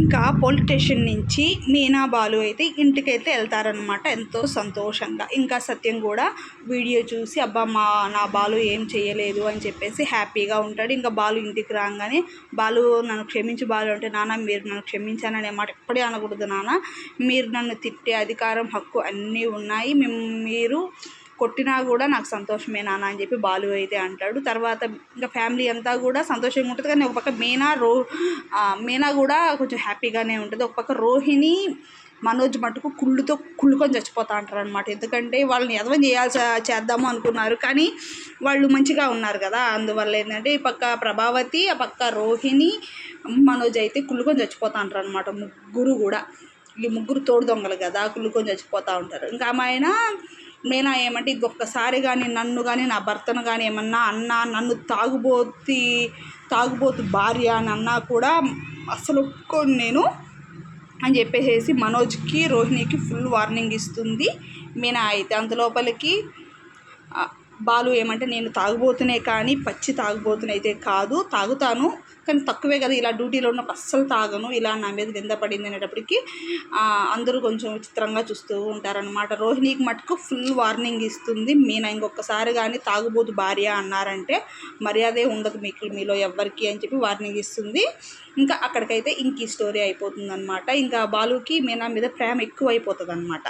ఇంకా police station నుంచి మీనా బాలు అయితే ఇంటికైతే వెళ్తారనమాట ఎంతో సంతోషంగా. ఇంకా సత్యం కూడా వీడియో చూసి అబ్బా మా నా బాలు ఏం చేయలేదు అని చెప్పేసి హ్యాపీగా ఉంటాడు. ఇంకా బాలు ఇంటికి రాగానే బాలు నన్ను క్షమించి బాలు అంటే నాన్న మీరు నన్ను క్షమించాననే మాట ఎప్పుడే అనకూడదు నాన్న మీరు నన్ను తిట్టే అధికారం హక్కు అన్నీ ఉన్నాయి. మేము మీరు కొట్టినా కూడా నాకు సంతోషమే నాన్న అని చెప్పి బాలు అయితే అంటాడు. తర్వాత ఇంకా ఫ్యామిలీ అంతా కూడా సంతోషంగా ఉంటుంది. కానీ ఒక పక్క మీనా రో మీనా కూడా కొంచెం హ్యాపీగానే ఉంటుంది. ఒక పక్క రోహిణి మనోజ్ మటుకు కుళ్ళుతో కుళ్ళుకొని చచ్చిపోతా అంటారు అనమాట ఎందుకంటే వాళ్ళని ఎదవం చేయాల్సి చేద్దాము అనుకున్నారు. కానీ వాళ్ళు మంచిగా ఉన్నారు కదా. అందువల్ల ఏంటంటే ఈ పక్క ప్రభావతి ఆ పక్క రోహిణి మనోజ్ అయితే కుళ్ళుకొని చచ్చిపోతా అంటారు అనమాట ముగ్గురు కూడా. ఈ ముగ్గురు తోడు దొంగలు కదా కుళ్ళుకొని చచ్చిపోతూ ఉంటారు. ఇంకా ఆమె నేనా ఏమంటే ఒక్కసారి కానీ నన్ను కానీ నా భర్తను కానీ ఏమన్నా అన్నా నన్ను తాగుబోతి తాగుబోతు భార్య అని అన్నా కూడా అసలు ఒప్పుకోను నేను అని చెప్పేసి మనోజ్కి రోహిణికి ఫుల్ వార్నింగ్ ఇస్తుంది. మీనా అయితే అంత లోపలికి బాలు ఏమంటే నేను తాగుబోతునే కానీ పచ్చి తాగుబోతుని అయితే కాదు తాగుతాను కానీ తక్కువే కదా ఇలా డ్యూటీలో ఉన్నప్పుడు అస్సలు తాగను ఇలా నా మీద కింద పడింది అనేటప్పటికి అందరూ కొంచెం విచిత్రంగా చూస్తూ ఉంటారనమాట రోహిణికి మటుకు ఫుల్ వార్నింగ్ ఇస్తుంది మీనా ఇంకొకసారి కానీ తాగుబోతు భార్య అన్నారంటే మర్యాదే ఉండదు మీకు మీలో ఎవ్వరికి అని చెప్పి వార్నింగ్ ఇస్తుంది. ఇంకా అక్కడికైతే ఇంక ఈ స్టోరీ అయిపోతుంది అనమాట ఇంకా బాలుకి మీనా మీద ప్రేమ ఎక్కువ అయిపోతుంది అనమాట